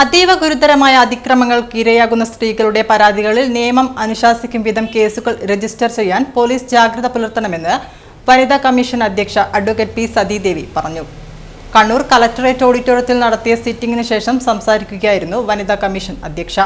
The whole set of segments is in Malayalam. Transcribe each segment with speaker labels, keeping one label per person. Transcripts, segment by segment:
Speaker 1: അതീവ ഗുരുതരമായ അതിക്രമങ്ങൾക്ക് ഇരയാകുന്ന സ്ത്രീകളുടെ പരാതികളിൽ നിയമം അനുശാസിക്കും വിധം കേസുകൾ രജിസ്റ്റർ ചെയ്യാൻ പോലീസ് ജാഗ്രത പുലർത്തണമെന്ന് വനിതാ കമ്മീഷൻ അധ്യക്ഷ അഡ്വക്കേറ്റ് പി സതീദേവി പറഞ്ഞു. കണ്ണൂർ കളക്ടറേറ്റ് ഓഡിറ്റോറിയത്തിൽ നടത്തിയ സിറ്റിംഗിന് ശേഷം സംസാരിക്കുകയായിരുന്നു വനിതാ കമ്മീഷൻ അധ്യക്ഷ.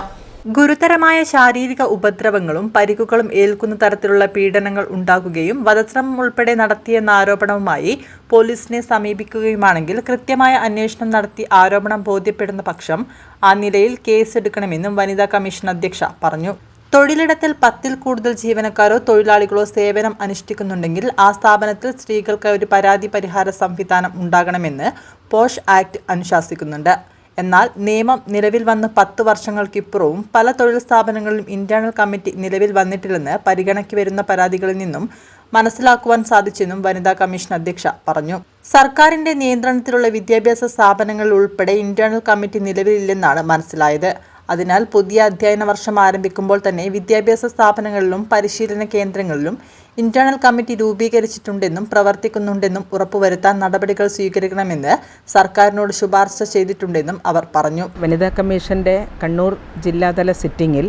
Speaker 1: ഗുരുതരമായ ശാരീരിക ഉപദ്രവങ്ങളും പരിക്കുകളും ഏൽക്കുന്ന തരത്തിലുള്ള പീഡനങ്ങൾ ഉണ്ടാകുകയും വധശ്രമം ഉൾപ്പെടെ നടത്തിയെന്ന ആരോപണവുമായി പോലീസിനെ സമീപിക്കുകയുമാണെങ്കിൽ കൃത്യമായ അന്വേഷണം നടത്തി ആരോപണം ബോധ്യപ്പെടുന്ന പക്ഷം ആ നിലയിൽ കേസെടുക്കണമെന്നും വനിതാ കമ്മീഷൻ അധ്യക്ഷ പറഞ്ഞു. തൊഴിലിടത്തിൽ പത്തിൽ കൂടുതൽ ജീവനക്കാരോ തൊഴിലാളികളോ സേവനം അനുഷ്ഠിക്കുന്നുണ്ടെങ്കിൽ ആ സ്ഥാപനത്തിൽ സ്ത്രീകൾക്ക് ഒരു പരാതി പരിഹാര സംവിധാനം ഉണ്ടാകണമെന്ന് പോഷ് ആക്ട് അനുശാസിക്കുന്നുണ്ട്. എന്നാൽ നിയമം നിലവിൽ വന്ന് പത്ത് വർഷങ്ങൾക്കിപ്പുറവും പല തൊഴിൽ സ്ഥാപനങ്ങളിലും ഇന്റേണൽ കമ്മിറ്റി നിലവിൽ വന്നിട്ടില്ലെന്ന് പരിഗണയ്ക്ക് വരുന്ന പരാതികളിൽ നിന്നും മനസ്സിലാക്കുവാൻ സാധിച്ചെന്നും വനിതാ കമ്മീഷൻ അധ്യക്ഷ പറഞ്ഞു. സർക്കാരിന്റെ നിയന്ത്രണത്തിലുള്ള വിദ്യാഭ്യാസ സ്ഥാപനങ്ങളിൽ ഉൾപ്പെടെ ഇന്റേണൽ കമ്മിറ്റി നിലവിലില്ലെന്നാണ് മനസ്സിലായത്. അതിനാൽ പുതിയ അധ്യയന വർഷം ആരംഭിക്കുമ്പോൾ തന്നെ വിദ്യാഭ്യാസ സ്ഥാപനങ്ങളിലും പരിശീലന കേന്ദ്രങ്ങളിലും ഇന്റേണൽ കമ്മിറ്റി രൂപീകരിച്ചിട്ടുണ്ടെന്നും പ്രവർത്തിക്കുന്നുണ്ടെന്നും ഉറപ്പുവരുത്താൻ നടപടികൾ സ്വീകരിക്കണമെന്ന് സർക്കാരിനോട് ശുപാർശ ചെയ്തിട്ടുണ്ടെന്നും അവർ പറഞ്ഞു.
Speaker 2: വനിതാ കമ്മീഷന്റെ കണ്ണൂർ ജില്ലാതല സിറ്റിംഗിൽ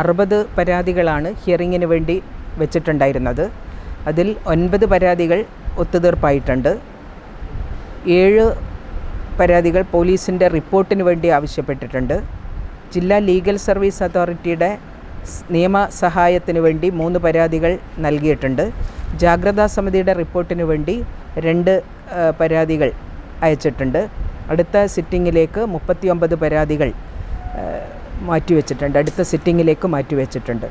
Speaker 2: അറുപത് പരാതികളാണ് ഹിയറിങ്ങിന് വേണ്ടി വെച്ചിട്ടുണ്ടായിരുന്നത്. അതിൽ ഒൻപത് പരാതികൾ ഒത്തുതീർപ്പായിട്ടുണ്ട്. ഏഴ് പരാതികൾ പോലീസിന്റെ റിപ്പോർട്ടിന് വേണ്ടി ആവശ്യപ്പെട്ടിട്ടുണ്ട്. ജില്ലാ ലീഗൽ സർവീസ് അതോറിറ്റിയുടെ നിയമസഹായത്തിന് വേണ്ടി മൂന്ന് പരാതികൾ നൽകിയിട്ടുണ്ട്. ജാഗ്രതാ സമിതിയുടെ റിപ്പോർട്ടിന് വേണ്ടി രണ്ട് പരാതികൾ അയച്ചിട്ടുണ്ട്. അടുത്ത സിറ്റിങ്ങിലേക്ക് മുപ്പത്തിയൊമ്പത് പരാതികൾ ആ, മാറ്റിവെച്ചിട്ടുണ്ട്. അടുത്ത സിറ്റിങ്ങിലേക്ക് മാറ്റിവെച്ചിട്ടുണ്ട്.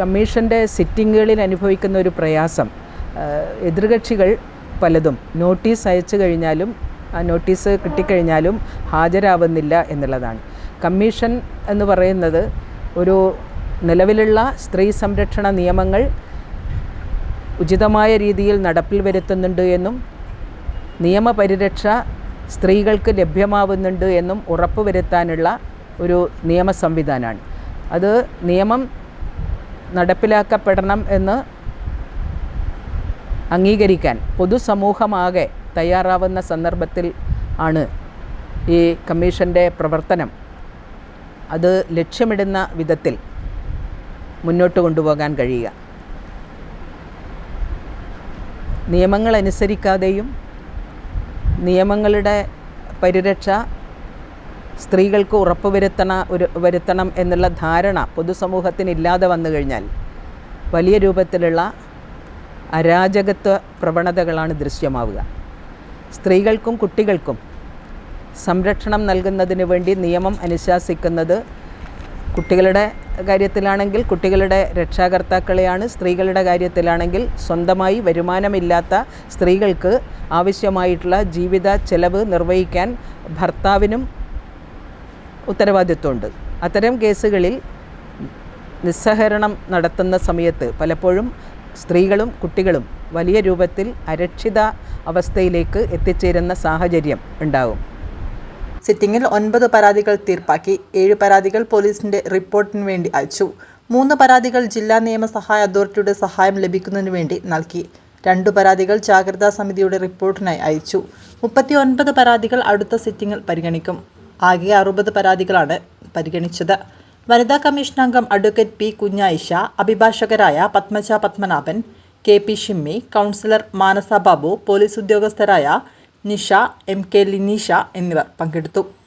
Speaker 2: കമ്മീഷന്റെ സിറ്റിങ്ങുകളിൽ അനുഭവിക്കുന്ന ഒരു പ്രയാസം എതിർകക്ഷികൾ പലതും നോട്ടീസ് അയച്ചു കഴിഞ്ഞാലും ആ നോട്ടീസ് കിട്ടിക്കഴിഞ്ഞാലും ഹാജരാവുന്നില്ല എന്നുള്ളതാണ്. കമ്മീഷൻ എന്ന് പറയുന്നത് ഒരു നിലവിലുള്ള സ്ത്രീ സംരക്ഷണ നിയമങ്ങൾ ഉചിതമായ രീതിയിൽ നടപ്പിൽ വരുത്തുന്നുണ്ട് എന്നും നിയമപരിരക്ഷ സ്ത്രീകൾക്ക് ലഭ്യമാവുന്നുണ്ട് എന്നും ഉറപ്പുവരുത്താനുള്ള ഒരു നിയമ സംവിധാനമാണ്. അത് നിയമം നടപ്പിലാക്കപ്പെടണം എന്ന് അംഗീകരിക്കാൻ പൊതുസമൂഹമാകെ തയ്യാറാവുന്ന സന്ദർഭത്തിൽ ആണ് ഈ കമ്മീഷന്റെ പ്രവർത്തനം. അത് ലക്ഷ്യമിടുന്ന വിധത്തിൽ മുന്നോട്ട് കൊണ്ടുപോകാൻ കഴിയുക. നിയമങ്ങൾ അനുസരിക്കാതെയും നിയമങ്ങളുടെ പരിരക്ഷ സ്ത്രീകൾക്ക് ഉറപ്പുവരുത്തണ ഒരു വരുത്തണം എന്നുള്ള ധാരണ പൊതുസമൂഹത്തിന് ഇല്ലാതെ വന്നു കഴിഞ്ഞാൽ വലിയ രൂപത്തിലുള്ള അരാജകത്വ പ്രവണതകളാണ് ദൃശ്യമാവുക. സ്ത്രീകൾക്കും കുട്ടികൾക്കും സംരക്ഷണം നൽകുന്നതിന് വേണ്ടി നിയമം അനുശാസിക്കുന്നത് കുട്ടികളുടെ കാര്യത്തിലാണെങ്കിൽ കുട്ടികളുടെ രക്ഷാകർത്താക്കളെയാണ് സ്ത്രീകളുടെ കാര്യത്തിലാണെങ്കിൽ സ്വന്തമായി വരുമാനമില്ലാത്ത സ്ത്രീകൾക്ക് ആവശ്യമായിട്ടുള്ള ജീവിത ചെലവ് നിർവഹിക്കാൻ ഭർത്താവിനും ഉത്തരവാദിത്വമുണ്ട്. അത്തരം കേസുകളിൽ നിസ്സഹരണം നടത്തുന്ന സമയത്ത് പലപ്പോഴും സ്ത്രീകളും കുട്ടികളും വലിയ രൂപത്തിൽ അരക്ഷിത അവസ്ഥയിലേക്ക് എത്തിച്ചേരുന്ന സാഹചര്യം ഉണ്ടാകും.
Speaker 1: സിറ്റിംഗിൽ ഒൻപത് പരാതികൾ തീർപ്പാക്കി ഏഴ് പരാതികൾ പോലീസിന്റെ റിപ്പോർട്ടിന് വേണ്ടി അയച്ചു. മൂന്ന് പരാതികൾ ജില്ലാ നിയമ സഹായ അതോറിറ്റിയുടെ സഹായം ലഭിക്കുന്നതിന് വേണ്ടി നൽകി. രണ്ടു പരാതികൾ ജാഗ്രതാ സമിതിയുടെ റിപ്പോർട്ടിനായി അയച്ചു. മുപ്പത്തി ഒൻപത് പരാതികൾ അടുത്ത സിറ്റിംഗിൽ പരിഗണിക്കും. ആകെ അറുപത് പരാതികളാണ് പരിഗണിച്ചത്. വനിതാ കമ്മീഷൻ അംഗം advocate P Kunhayisha അഭിഭാഷകരായ Padmaja Padmanabhan K P Shimmy counsellor Manasa Babu police ഉദ്യോഗസ്ഥരായ Nisha M K Lineesha എന്നിവർ പങ്കെടുത്തു.